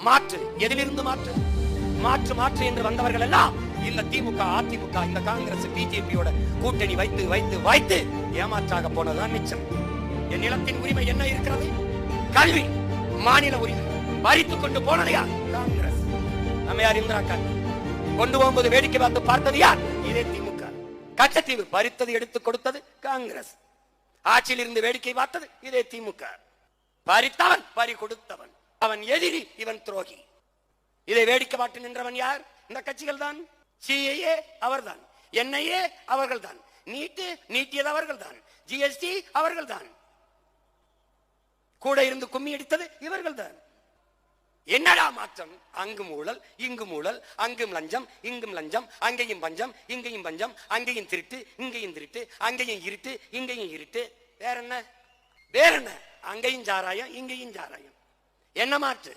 மாற்று. எதிலிருந்து மாற்று? மாற்று மாற்று என்று வந்தவர்கள் எல்லாம் இந்த திமுக அதிமுக இந்த காங்கிரஸ் பிஜேபியோட கூட்டணி வைத்து வைத்து வைத்து ஏமாற்றாக போனதுதான் மிச்சம். என் நிலத்தின் உரிமை என்ன இருக்கிறது? கல்வி மாநில உரிமை. பறித்துக் கொண்டு போனது யார்? காங்கிரஸ். நம்ம யார் இந்திரா காந்தி? கொண்டு போகும்போது வேடிக்கை பார்த்து பார்த்தது யார்? இதே திமுக. கச்சத்தீவு பறித்தது எடுத்துக் கொடுத்தது காங்கிரஸ். ஆட்சியில் இருந்து வேடிக்கை பார்த்தது இதே திமுக. பறித்தவன் பறி கொடுத்தவன். அவன் எதிரி இவன் துரோகி. இதை வேடிக்கை பார்த்து நின்றவன் யார்? இந்த கட்சிகள் தான் சிஏஏ அவர்தான் என்ஐஏ அவர்கள்தான். நீட்டு நீட்டியது அவர்கள் தான் ஜிஎஸ்டி அவர்கள்தான். கூட இருந்து கும்மி அடித்தது இவர்கள்தான். என்னடா மாற்றம்? அங்கும் ஊழல் இங்கும் ஊழல் அங்கும் லஞ்சம் இங்கும் லஞ்சம் அங்கேயும் பஞ்சம் இங்கேயும் பஞ்சம் அங்கேயும் திருட்டு இங்கேயும் திருட்டு அங்கேயும் இருட்டு இங்கேயும் இருட்டு. வேற என்ன வேற என்ன அங்கேயும் சாராயம் இங்கேயும் சாராயம். என்ன மாற்று?